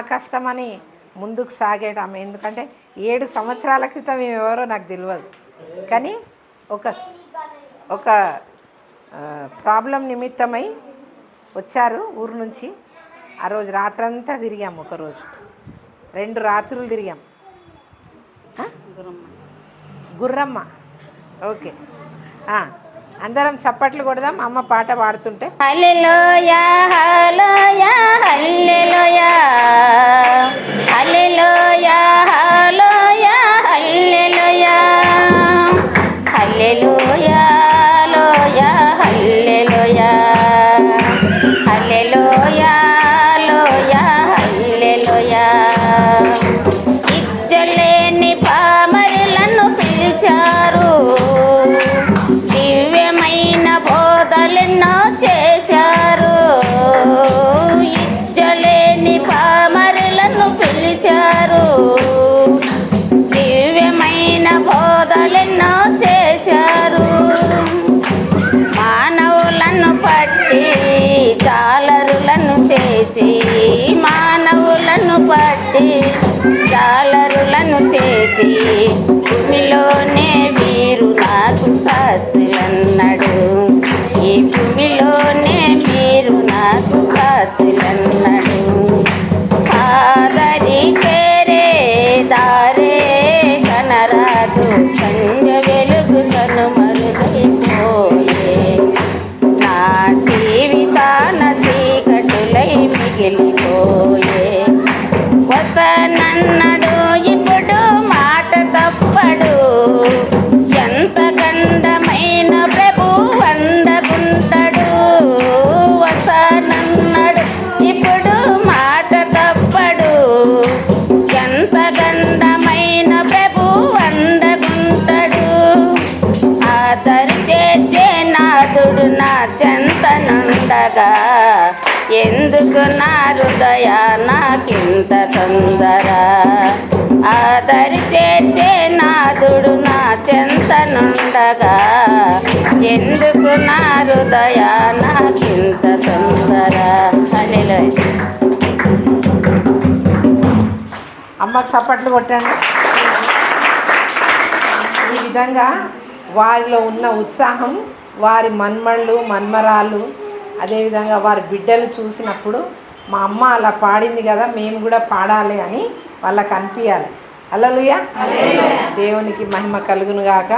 కష్టమని ముందుకు సాగేటామె ఎందుకంటే ఏడు సంవత్సరాల క్రితం మేము ఎవరో నాకు తెలియదు కానీ ఒక ఒక ప్రాబ్లం నిమిత్తమై వచ్చారు ఊరు నుంచి. ఆ రోజు రాత్రంతా తిరిగాం ఒకరోజు రెండు రాత్రులు తిరిగాం. ఆ? గుర్రమ్మ. ఓకే. అందరం చప్పట్లు కొడదాం అమ్మ పాట పాడుతుంటే. హల్లెలోయా హల్లెలూయా హల్లెలోయా. చేసి మానవులను పట్టి జాలరులను చేసి భూమిలోనే చీకటులై కొత్త నన్నడు ఇప్పుడు మాట తప్పడు. ఎంత గండమైన ప్రభు వండకుంటాడు. కొత్త నన్నడు ఇప్పుడు మాట తప్పడు. ఎంత గండమైన ప్రభు ఆ ఆదరి చేర్చే నాదుడు నా చెంతనుండగా ఎందుకు నా హృదయ నాకింత తొందర? ఆదరి చేర్చే నాదుడు నా చెంతనుండగా ఎందుకు నా హృదయ నాకింత తొందర? అని అమ్మకు చప్పట్లు కొట్టండి. ఈ విధంగా వారిలో ఉన్న ఉత్సాహం వారి మన్మళ్ళు మన్మరాలు అదేవిధంగా వారి బిడ్డలు చూసినప్పుడు మా అమ్మ అలా పాడింది కదా మేము కూడా పాడాలి అని వాళ్ళకి అనిపించాలి అల్లలుయా దేవునికి మహిమ కలుగును గాక.